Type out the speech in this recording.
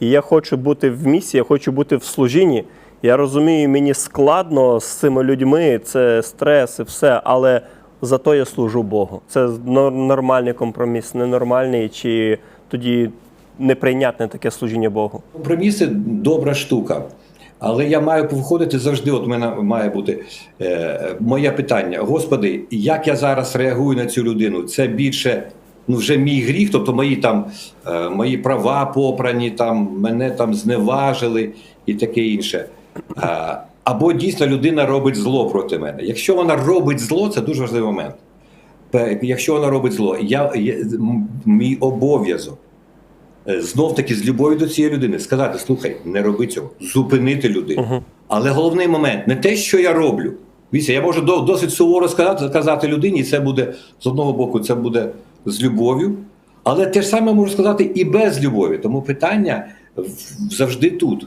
І я хочу бути в місії, я хочу бути в служінні. Я розумію, мені складно з цими людьми, це стрес і все, але зато я служу Богу. Це нор- нормальний компроміс, ненормальний чи тоді неприйнятне таке служіння Богу. Компроміси добра штука. Але я маю виходити завжди. От мене має бути е, моє питання: Господи, як я зараз реагую на цю людину? Це більше ну, вже мій гріх, тобто мої там е, мої права попрані, там мене там зневажили і таке інше. Е, або дійсно людина робить зло проти мене. Якщо вона робить зло, це дуже важливий момент. Якщо вона робить зло, я, я мій обов'язок знов таки з любов'ю до цієї людини сказати: слухай, не роби цього, зупинити людину. Але головний момент не те, що я роблю. Віся, я можу досить суворо сказати, сказати людині, і це буде з одного боку, це буде з любов'ю, але те ж саме можу сказати і без любові. Тому питання завжди тут.